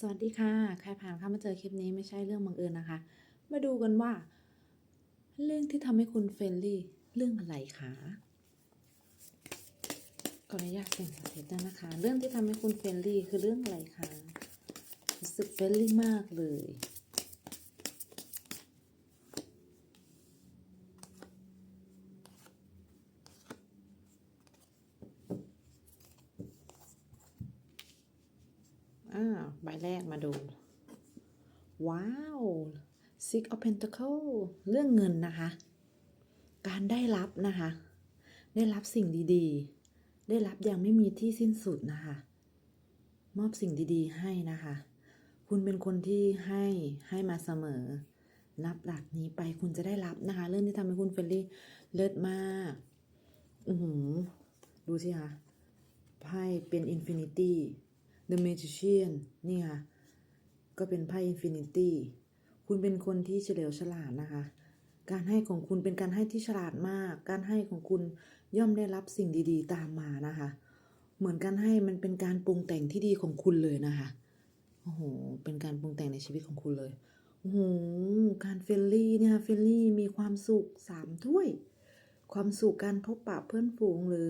สวัสดีค่ะ ใครผ่านเข้ามาเจอคลิปนี้ไม่ใช่เรื่องบังเอิญนะคะ มาดูกันว่า เรื่องที่ทำให้คุณเฟรนลี่เรื่องอะไรคะขออนุญาตเสียงสาธิตด้วยนะคะ เรื่องที่ทำให้คุณเฟรนลี่คือเรื่องอะไรคะรู้สึกเฟรนลี่มากเลย อ่า ใบแรกมาดู ว้าว Six of Pentacle เรื่องเงินนะคะ การได้รับนะคะ ได้รับสิ่งดีๆ ได้รับอย่างไม่มีที่สิ้นสุดนะคะ มอบสิ่งดีๆให้นะคะ คุณเป็นคนที่ให้ให้มาเสมอนับหลักนี้ไปคุณจะได้รับนะคะ เรื่องที่ทำให้คุณเฟรนลี่เลิศมาก อือหือ ดูสิคะไพ่เป็นอินฟินิตี้ The Magician นี่ค่ะ ก็เป็นไพ่อินฟินิตี้คุณเป็นคนที่เฉลียวฉลาดนะคะ การให้ของคุณเป็นการให้ที่ฉลาดมาก การให้ของคุณย่อมได้รับสิ่งดีๆ ตามมานะคะ เหมือนการให้มันเป็นการปรุงแต่งที่ดีของคุณเลยนะคะ โอ้โห เป็นการปรุงแต่งในชีวิตของคุณเลย โอ้โห การเฟลลี่เนี่ยเฟลลี่มีความสุขสามถ้วย ความสุขการพบปะเพื่อนฝูงหรือ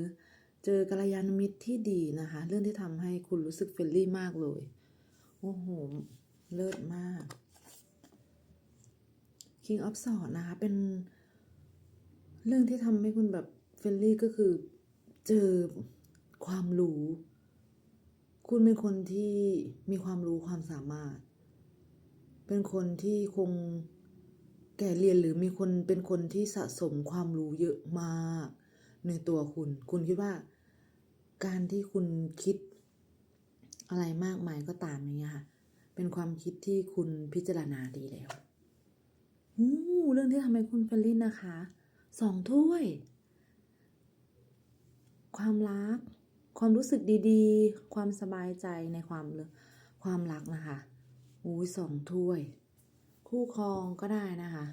เจอกัลยาณมิตรที่ดีนะคะ เรื่องที่ทำให้คุณรู้สึกเฟรนลี่มากเลย โอ้โห เลิศมาก King of s w o r d นะคะ เป็นเรื่องที่ทำให้คุณแบบเฟรนลี่ก็คือเจอความรู้ คุณเป็นคนที่มีความรู้ความสามารถ เป็นคนที่คงแก่เรียนหรือมีคนเป็นคนที่สะสมความรู้เยอะมาก ในตัวคุณ คุณคิดว่า การที่คุณคิดอะไรมากมายก็ตามอย่างเงี้ยค่ะ เป็นความคิดที่คุณพิจารณาดีแล้วอู้เรื่องที่ทำให้คุณเฟรนลี่นะคะ สองถ้วย ความรัก ความรู้สึกดีๆ ความสบายใจในความเรื่องความรักนะคะอู้สองถ้วย คู่ครองก็ได้นะคะ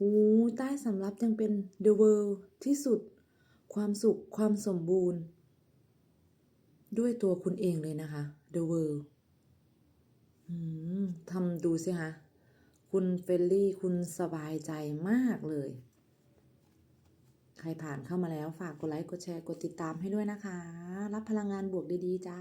อู้ใต้สำรับยังเป็น the world ที่สุด ความสุข ความสมบูรณ์ ด้วยตัวคุณเองเลยนะคะ the world ทำดูสิคะคุณเฟลลี่คุณสบายใจมากเลย ใครผ่านเข้ามาแล้วฝากกดไลค์ กดแชร์ กดติดตามให้ด้วยนะคะ รับพลังงานบวกดี ๆ จ้า